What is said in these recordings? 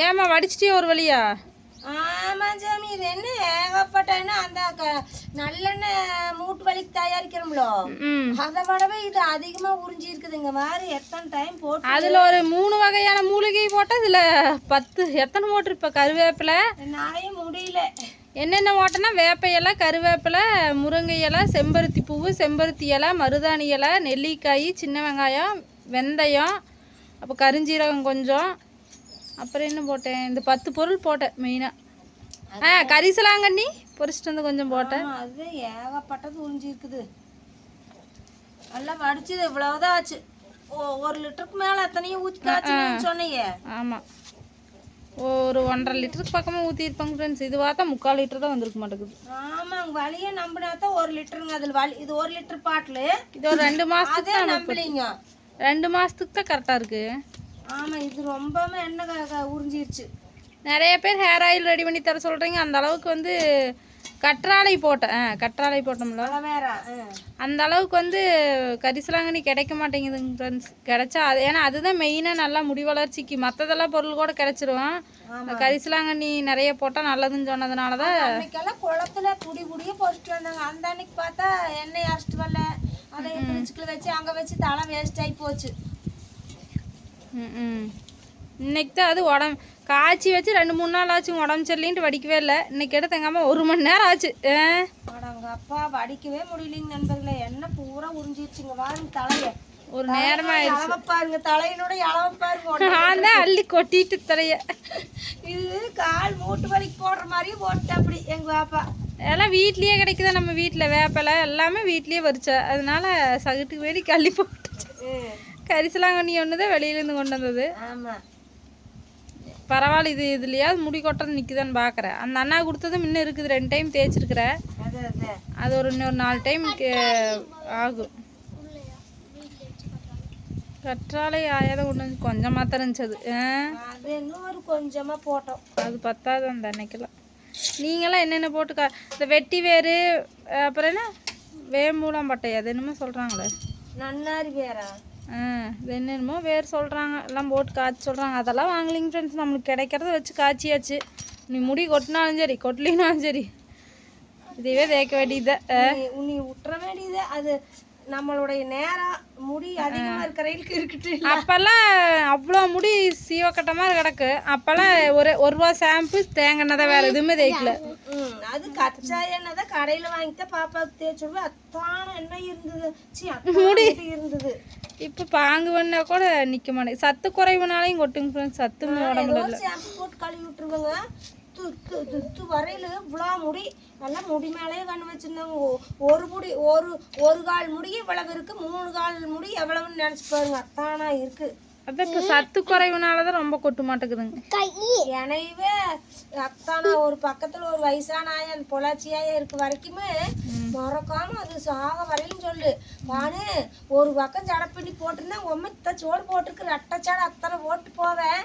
ஏம்மா வடிச்சிட்டியா ஒரு வழியா? ஆமா சாமி இது என்ன ஏகப்பட்டன்னா அந்த நல்லெண்ணெய் மூட்டு வலிக்கு தயாரிக்கிறோம்ல? அதை விடவே இது அதிகமா உறிஞ்சி இருக்குதுங்க மாதிரி எத்தனை டைம் போட்டு அதில் ஒரு மூணு வகையான மூலிகை போட்டால் இதில் பத்து. எத்தனை போட்டு இப்போ? கருவேப்பிலை? நிறைய முடியல. என்னென்ன ஓட்டனா வேப்ப இலை கருவேப்பிலை முருங்கை இலை செம்பருத்தி பூவு செம்பருத்தி இலை மருதாணி இலை நெல்லிக்காய் சின்ன வெங்காயம் வெந்தயம் அப்போ கருஞ்சீரகம் கொஞ்சம் அப்புறம் என்ன போட்டேன்? இந்த பத்து பொருள் போட்டேன் மெயினாக ஆ. கரிசலாங்கண்ணி பொரிச்சிட்டு வந்து கொஞ்சம் போட்டேன். அது ஏகப்பட்டது உறிஞ்சி இருக்குது நல்லா வடிச்சது இவ்வளவுதான் ஆச்சு. ஒரு லிட்டருக்கு மேல எத்தனையும் ஊற்றி காய்ச்சுன்னு சொன்னீங்க. ஆமாம் ஒரு ஒன்றரை லிட்டருக்கு பக்கமாக ஊற்றிருப்பாங்க ஃப்ரெண்ட்ஸ் இது பார்த்தா முக்கால் லிட்டர் தான் வந்திருக்க மாட்டேங்குது. ஆமாங்க வலியை நம்பினா தான் ஒரு லிட்டருங்க அதில் வலி. இது ஒரு லிட்டர் பாட்டில். இது ஒரு ரெண்டு மாதத்துக்கு நம்பலைங்க ரெண்டு மாதத்துக்கு தான் கரெக்டாக இருக்குது ஆமா இது ரொம்பவே எண்ணெய் உறிஞ்சிருச்சு. நிறைய பேர் ஹேர் ஆயில் ரெடி பண்ணி தர சொல்கிறீங்க அந்த அளவுக்கு வந்து கற்றாழை போட்டேன் ஆ கற்றாழை போட்டோம்ல. அந்த அளவுக்கு வந்து கரிசலாங்கண்ணி கிடைக்க மாட்டேங்குதுங்க ஃப்ரெண்ட்ஸ் கிடைச்சா அது ஏன்னா அதுதான் மெயினாக நல்லா முடி வளர்ச்சிக்கு. மற்றதெல்லாம் பொருள் கூட கிடைச்சிரும். கரிசலாங்கண்ணி நிறைய போட்டால் நல்லதுன்னு சொன்னதுனால தான் குளத்துல குடி குடியே போட்டுட்டு வந்தாங்க. அந்த அன்னைக்கு பார்த்தா எண்ணெய் அரைச்சிட்டு வரல. அதை ஃப்ரிட்ஜுக்குள்ள வச்சு அங்க வச்சு தலை வேஸ்ட் ஆகி போச்சு. இன்னைக்கு தான் அது உடம்பு காய்ச்சி வச்சு ரெண்டு மூணு நாள் ஆச்சு உடம்பு சரியில்லைன்ட்டு வடிக்கவே இல்லை. இன்னைக்கு எடுத்து எங்கள் ஒரு மணி நேரம் ஆச்சு. அப்பா வடிக்கவே முடியலைங்க நண்பர்களே. எண்ணெய் பூரா உறிஞ்சிருச்சுங்க. வாருங்க தலைய. ஒரு நேரமா அளவை பாருங்க தலையினோட அளவை பாருங்க. நான் தான் அள்ளி கொட்டிட்டு தரைய இது கால் மூட்டு வலிக்கு போடுற மாதிரியே போட்டு அப்படி எங்க பாப்பா. எல்லாம் வீட்லயே கிடைக்குதா நம்ம வீட்டில் வேப்பலை எல்லாமே வீட்லயே பறிச்ச. அதனால சகட்டுக்கு வேடி கள்ளி போட்டுச்சு. கரிசலாங்கண்ணி ஒன்று தான் வெளியிலேருந்து கொண்டு வந்தது. பரவாயில்ல இது இதுலையாவது முடி கொட்டுறது நிற்குதான்னு பார்க்குறேன் அந்த அண்ணா கொடுத்தது முன்ன இருக்குது ரெண்டு டைம் தேய்ச்சிருக்கிறேன் அது ஒரு இன்னொரு நாலு டைம் ஆகும். கற்றாழை ஆயாத கொண்டு வந்து கொஞ்சமாக தான் இருந்துச்சு அது. இன்னொரு கொஞ்சமா போட்டோம். அது பத்தாது அந்த அன்னைக்கெல்லாம். நீங்களாம் என்னென்ன போட்டு கா இந்த வெட்டி வேறு அப்புறம் என்ன? வேம்பூலாம் பட்டை அது என்னமோ சொல்கிறாங்களே நன்னாரி வேறா. என்னென்னமோ வேறு சொல்கிறாங்க. எல்லாம் போட்டு காய்ச்சி சொல்கிறாங்க. அதெல்லாம் வாங்கலிங்க ஃப்ரெண்ட்ஸ் நம்மளுக்கு கிடைக்கிறத வச்சு காய்ச்சியாச்சு. நீ முடி கொட்டினாலும் சரி கொட்டலினாலும் சரி. இதுவே தேய்க்க வேண்டியது. நீ- விட்டுற வேண்டியது. அது நம்மளுடைய நேரம் முடி அதிகமா இருக்கிறவங்களுக்கு இருக்கட்டும் அப்போல்லாம் அவ்வளோ முடி சீவக்கட்டமாக கிடக்கு. அப்போல்லாம் ஒரு ஒரு ரூபா ஷாம்பு தேங்காய் எண்ணெய் தான் வேறு எதுவுமே தேய்க்கல. ம், அது கச்சா எண்ணெய் தான் கடையில வாங்கித்தான் பாப்பாவுக்கு தேய்ச்சி விடுவேன் அத்தான எண்ணெய் இருந்தது. சி முடி. இருந்தது. இப்போ பாங்கு பண்ணா கூட நிற்க மாட்டேங்குது. சத்து குறைவுனாலையும் கொட்டுங்க ஃப்ரெண்ட்ஸ் சத்து உடம்புல போட்டு கழுவி விட்டுருவாங்க. வரையில இவ்வளோ முடி. நல்லா முடி மேலேயே கண்ணு வச்சிருந்தாங்க. ஒரு முடி ஒரு ஒரு கால் முடி இவ்வளவு இருக்கு. மூணு கால் முடி எவ்வளவுன்னு நினைச்சு பாருங்க. அத்தானா இருக்கு. அதான் இப்போ சத்து குறைவுனால தான் ரொம்ப கொட்டு மாட்டேங்குதுங்க. எனவே அத்தானா ஒரு பக்கத்துல ஒரு வயசான ஆயா அந்த பொள்ளாச்சியாயா இருக்க வரைக்குமே. மறக்காம அது சாக வரையிலும் சொல்லு. நானு ஒரு பக்கம் ஜடை பின்னி போட்டிருந்தேன். இத்த சோடு போட்டிருக்கு ரெட்டை சடை அத்தனை போட்டு போவேன்.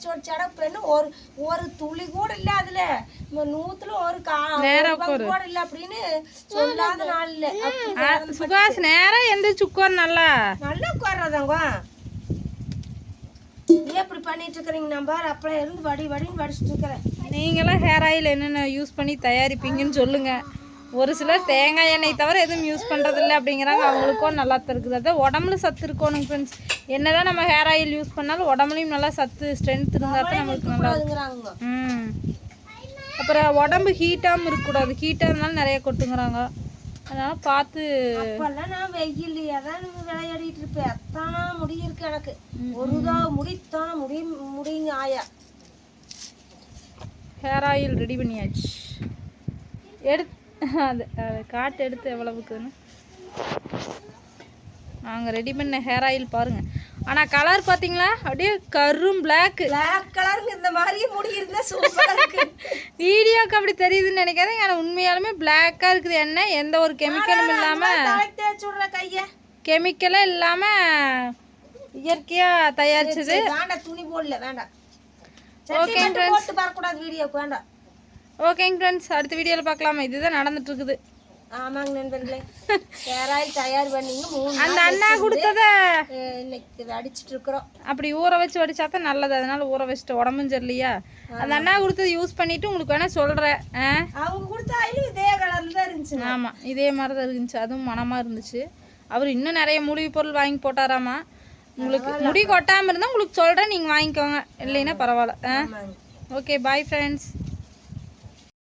அத்தை சோடு சடை பெண்ணு ஒரு ஒரு துளி கூட இல்ல அதுல. நூத்துல ஒரு கா கூட இல்ல அப்படின்னு சொல்லாத நாள் இல்ல சுகாஸ் நேரம் எந்திரிச்சு உட்கார் நல்லா. நல்லா உட்கார்றதாங்க. ஏன் இப்படி பண்ணிட்டு இருக்கிறீங்க நம்ம அப்புறம் இருந்து வடி வடின்னு வடிச்சிட்டு இருக்கிறேன். நீங்களாம் ஹேர் ஆயில் என்னென்ன யூஸ் பண்ணி தயாரிப்பீங்கன்னு சொல்லுங்க. ஒரு சிலர் தேங்காய் எண்ணெய் தவிர எதுவும் யூஸ் பண்ணுறதில்ல அப்படிங்கிறாங்க. அவங்களுக்கும் நல்லா தான் இருக்குது அதான் உடம்புல சத்து இருக்கணும் ஃப்ரெண்ட்ஸ் என்னதான் நம்ம ஹேர் ஆயில் யூஸ் பண்ணாலும் உடம்புலையும் நல்லா சத்து ஸ்ட்ரென்த் இருந்தால் தான் நம்மளுக்கு நல்லா ம். அப்புறம் உடம்பு ஹீட்டாகவும் இருக்கக்கூடாது. ஹீட்டாக இருந்தாலும் நிறைய கொட்டுங்கிறாங்க. அதனால் பார்த்து நான் வெயில் அதான் விளையாடிட்டு இருப்பேன். அத்தானா முடி இருக்கு எனக்கு. ஒருதான் முடித்தான முடி முடிங்க ஆயா. ஹேர் ஆயில் ரெடி பண்ணியாச்சு. எடுத்து அது அது காட்டு எடுத்து எவ்வளவுக்குன்னு. நாங்கள் ரெடி பண்ண ஹேர் ஆயில் பாருங்கள் ஆனால் கலர் பார்த்தீங்களா அப்படியே கரும் பிளாக்கு பிளாக் கலருங்க இந்த மாதிரியே முடி இருந்தா சூப்பரா இருக்கு. வீடியோக்கு அப்படி தெரியுதுன்னு நினைக்காதீங்க. ஆனால் உண்மையாலுமே பிளாக்காக இருக்குது. எண்ணெய் எந்த ஒரு கெமிக்கலும் இல்லாமல் கைய. கெமிக்கலே இல்லாமல் இயற்கையாக தயாரிச்சது. வேண்டாம் துணி போடல வேண்டாம். வரக்கூடாது வீடியோக்கு வேண்டாம். ஓகேங்க ஃப்ரெண்ட்ஸ் அடுத்த வீடியோவில் பார்க்கலாமா. இதுதான் நடந்துட்டு இருக்குது ஆமாங்க நண்பர்களே. தயார் பண்ணிங்க மூணு அந்த அண்ணா கொடுத்தத இன்னைக்கு அடிச்சிட்டு இருக்கிறோம் அப்படி ஊற வச்சு வடிச்சா தான் நல்லது. அதனால ஊற வச்சுட்டு உடம்பும் சரியில்லையா? அந்த அண்ணா கொடுத்தது யூஸ் பண்ணிட்டு உங்களுக்கு வேணா சொல்கிறேன் ஆ? அவங்க கொடுத்த ஆயிலும் இதே கலர்ல தான் இருந்துச்சுங்க ஆமாம் இதே மாதிரி தான் இருந்துச்சு. அதுவும் மனமாக இருந்துச்சு. அவர் இன்னும் நிறைய மூலிகை பொருள் வாங்கி போட்டாராமா? உங்களுக்கு முடி கொட்டாமல் இருந்தால் உங்களுக்கு சொல்கிறேன் நீங்கள் வாங்கிக்கோங்க. இல்லைன்னா பரவாயில்ல. Okay bye friends